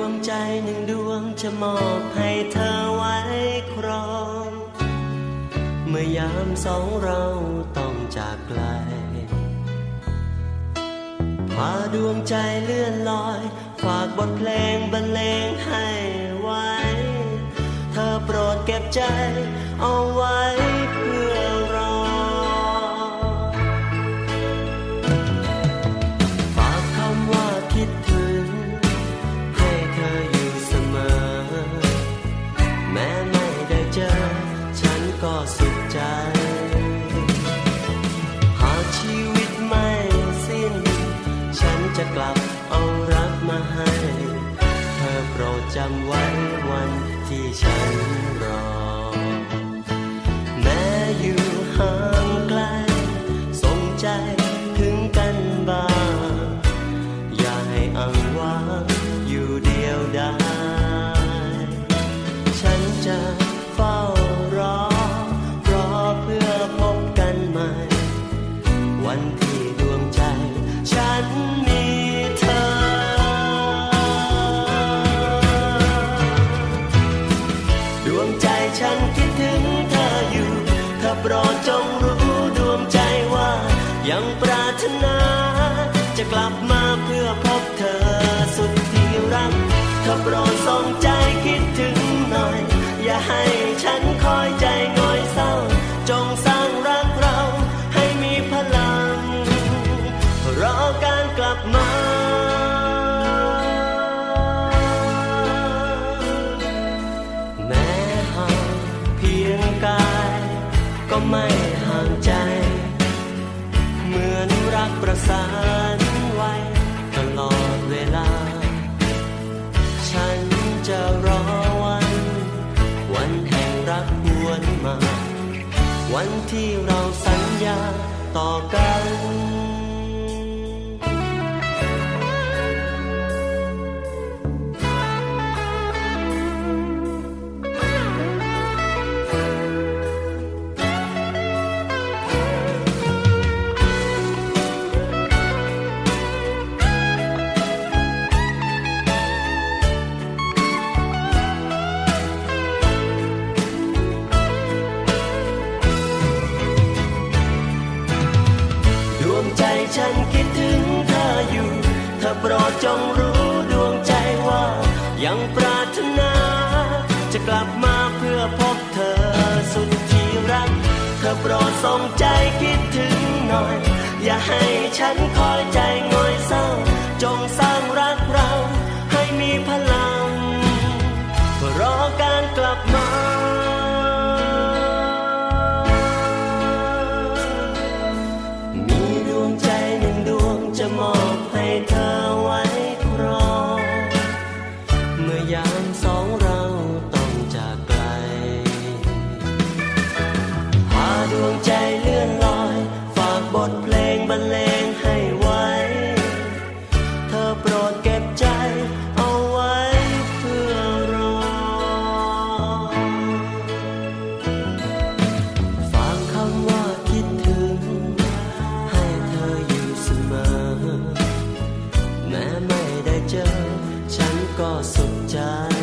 วงใจหนึ่งดวงจะมอบให้เธอไว้ครอง เมื่อยามสองเราต้องจากไกล พาดวงใจเลื่อนลอย ฝากบทเพลงบรรเลงให้ไว้ เธอโปรดเก็บใจเอาไว้ ก็สุขใจ หากชีวิตไม่สิ้น ฉันจะกลับเอารักมาให้ เธอโปรดจำไว้วันที่ฉันร วันที่ดวงใจ ฉันมีเธอ ดวงใจฉันคิดถึงเธออยู่เธอโปรดจงรู้ดวงใจว่า ยังปรารถนา จะกลับมาเพื่อพบเธอสุดที่รักเธอโปรดส่งใจคิด ประสานไว้ตลอดเวลา ฉันจะรอวัน วันแห่งรักหวนมา วันที่เราสัญญาต่อกัน ฉันคิดถึงเธออยู่ เธอโปรดจงรู้ดวงใจว่า ยังปรารถนา จะกลับมาเพื่อพบเธอสุดที่รัก เธอโปรดส่งใจคิดถึงหน่อย อย่าให้ฉันคอยใจง่อยเศร้า จงสร้างรักเราให้มีพลังรอการกลับมา จะมอบให้เธอไว้ครอง เมื่อยามสองเราต้องจากไกล หาดวงใจเลื่อนลอย ฝากบทเพลงบรรเลงให้ไว้ เธอโปรด ก็สุขใจ